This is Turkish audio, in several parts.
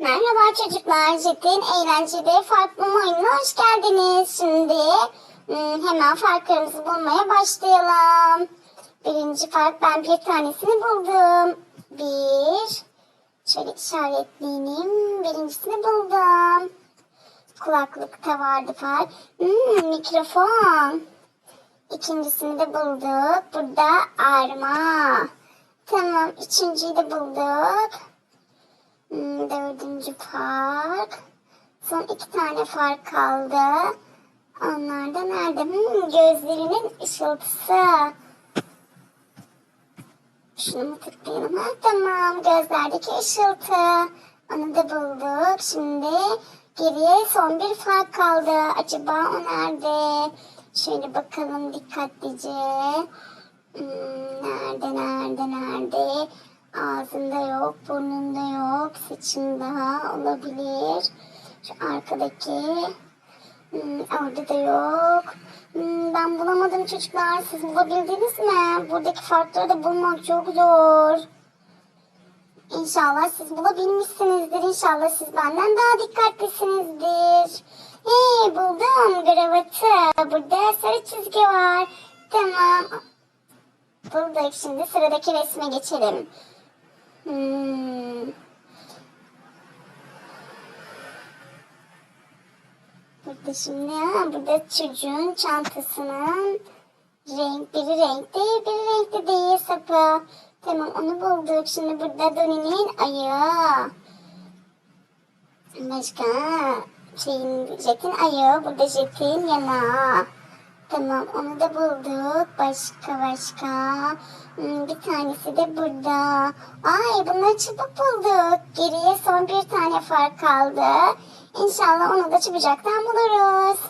Merhaba çocuklar, Jet'in eğlenceli fark bulma oyununa hoş geldiniz. Şimdi hmm, hemen farklarımızı bulmaya başlayalım. Birinci fark ben bir tanesini buldum. Bir, şöyle işaretleyeyim. Birincisini buldum. Kulaklıkta vardı fark. Hmm, mikrofon. İkincisini de bulduk. Burada arma. Tamam, üçüncüyü de bulduk. Hmm, dördüncü fark. Son iki tane fark kaldı. Onlar da nerede? Hmm, gözlerinin ışıltısı. Şunu tıklayalım? Ha, tamam. Gözlerdeki ışıltı. Onu da bulduk. Şimdi geriye son bir fark kaldı. Acaba o nerede? Şöyle bakalım dikkatlice. Hmm, nerede, nerede, nerede? Ağzında yok, burnunda yok, saçında olabilir. Şu arkadaki, hmm, orada da yok. Hmm, ben bulamadım çocuklar. Siz bulabildiniz mi? Buradaki farkları da bulmak çok zor. İnşallah siz bulabilmişsinizdir. İnşallah siz benden daha dikkatlisinizdir. Hey buldum kravatı. Burada sarı çizgi var. Tamam. Bulduk. Şimdi sıradaki resme geçelim. Hmm. Burada şimdi ha, burada çocuğun çantasının renk biri renkli biri renkli değil sapı. Tamam onu bulduk. Şimdi burada Doni'nin ayağı. Başka şeyin Jet'in ayağı. Burada Jet'in yanağı. Tamam onu da bulduk. Başka başka. Hmm, bir tanesi de burada. Ay bunları çabuk bulduk. Geriye son bir tane fark kaldı. İnşallah onu da çabucaktan buluruz.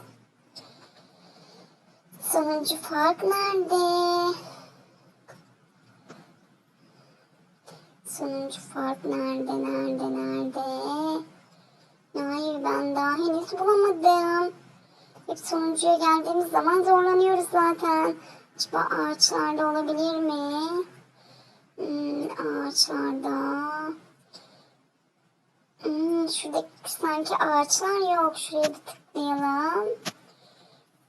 Sonuncu fark nerede? Sonuncu fark nerede, nerede, nerede? Hayır ben daha henüz bulamadım. Hep sonuncuya geldiğimiz zaman zorlanıyoruz zaten. Acaba ağaçlarda olabilir mi? Hmm, ağaçlarda. Hmm, şurada sanki ağaçlar yok. Şuraya bir tıklayalım.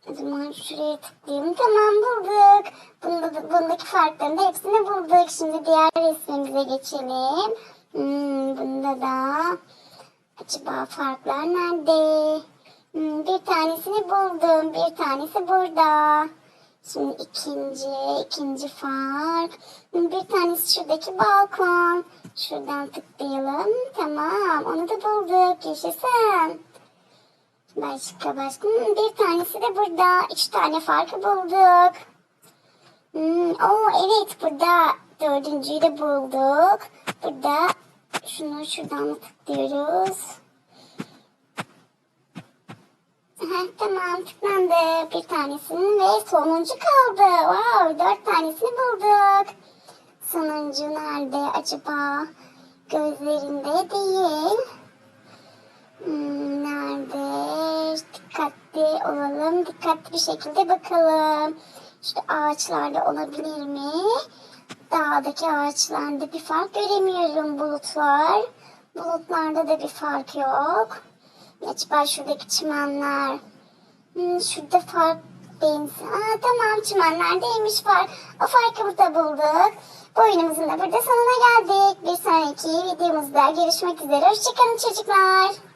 O zaman şuraya tıklayalım. Tamam bulduk. Bunda, bundaki farkların da hepsini bulduk. Şimdi diğer resmimize geçelim. Hmm, bunda da acaba farklar nerede? Hmm, bir tanesini buldum. Bir tanesi burada. Şimdi ikinci, ikinci fark. Hmm, Bir tanesi şuradaki balkon. Şuradan tıklayalım. Tamam, onu da bulduk. Yaşasın. Başka başka. Hmm, bir tanesi de burada. Üç tane farkı bulduk. Hmm, oo, evet burada dördüncüyü de bulduk. Burada şunu şuradan tıklıyoruz. Heh, tamam tıklandı bir tanesinin ve sonuncu kaldı. Wow dört tanesini bulduk. Sonuncu nerede acaba? Gözlerinde değil. Hmm, nerede? Dikkatli olalım. Dikkatli bir şekilde bakalım. Şu ağaçlarda olabilir mi? Dağdaki ağaçlarda bir fark göremiyorum bulutlar. Bulutlarda da bir fark yok. Acaba şuradaki çimenler. Hmm, şurada fark benzi. Aa, tamam çimenlerdeymiş fark. O farkı burada bulduk. Bu oyunumuzun da burada sonuna geldik. Bir sonraki videomuzda görüşmek üzere. Hoşçakalın çocuklar.